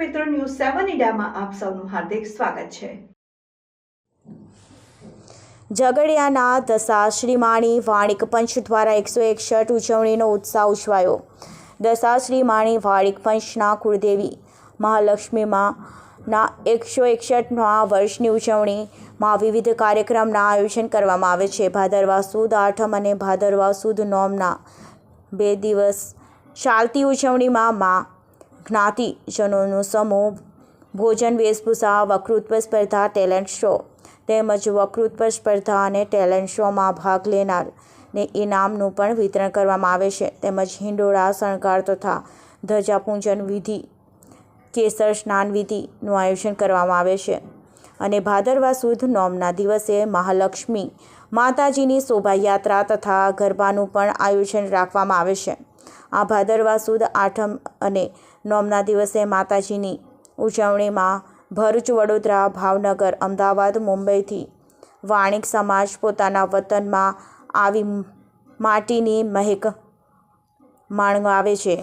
મીડિયામાં આપ સૌનું હાર્દિક સ્વાગત છે. ઝઘડિયાના દશાશ્રી માણી વાણિક પંચ દ્વારા એકસો એકસઠ ઉજવણીનો ઉત્સાહ ઉજવાયો. દશાશ્રી માણી વાણિક પંચના કુળદેવી મહાલક્ષ્મીમાં ના એકસો એકસઠમાં વર્ષની ઉજવણીમાં વિવિધ કાર્યક્રમના આયોજન કરવામાં આવે છે. ભાદરવા સુદ આઠમ અને ભાદરવા સુદ નોમના બે દિવસ ચાલતી ઉજવણીમાં મા જ્ઞાતિજનોનો સમૂહ, ભોજન, વેશભૂષા વકૃત્વ સ્પર્ધા ટેલેન્ટ શો તેમજ વકૃત્વ સ્પર્ધા અને ટેલેન્ટ શોમાં ભાગ લેનારને ઇનામનું પણ વિતરણ કરવામાં આવે છે. તેમજ હિંડોળા, શણગાર તથા ધજાપૂજન વિધિ, કેસર સ્નાન વિધિનું આયોજન કરવામાં આવે છે. અને ભાદરવા સુદ નોમના દિવસે મહાલક્ષ્મી માતાજીની શોભાયાત્રા તથા ગરબાનું પણ આયોજન રાખવામાં આવે છે. આ ભાદરવા સુદ આઠમ અને નોમના દિવસે માતાજીની ઉજવણીમાં ભરૂચ, વડોદરા, ભાવનગર, અમદાવાદ, મુંબઈથી વાણિક સમાજ પોતાના વતનમાં આવી માટીની મહેક માણવા આવે છે.